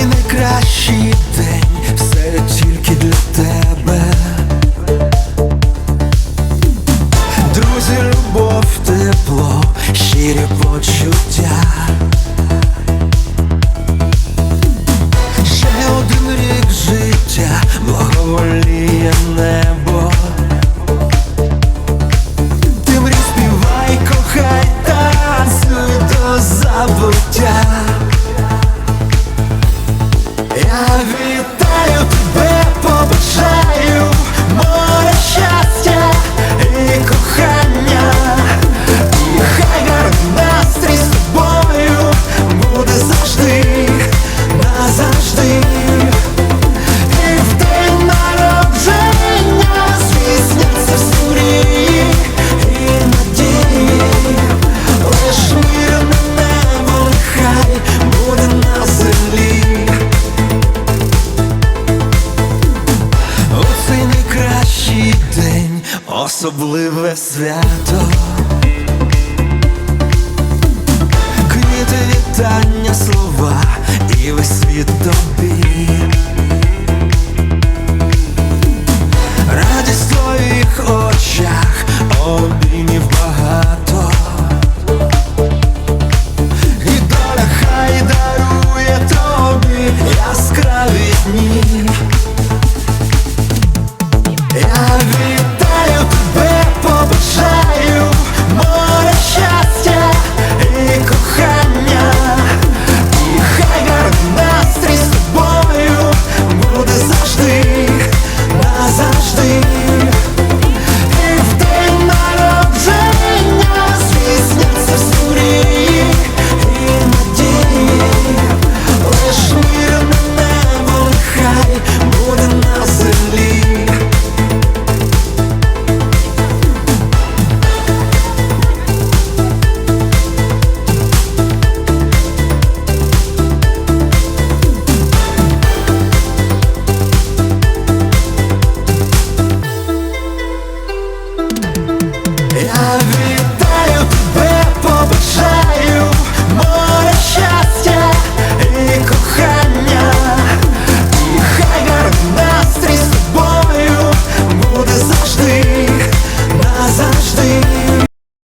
Твій найкращий день, все тільки для тебе. Друзі, любов, тепло, щирі почуття. Ще один рік життя, благоволі. Особливе свято. Квіти, вітання, слова і весь світ тобі.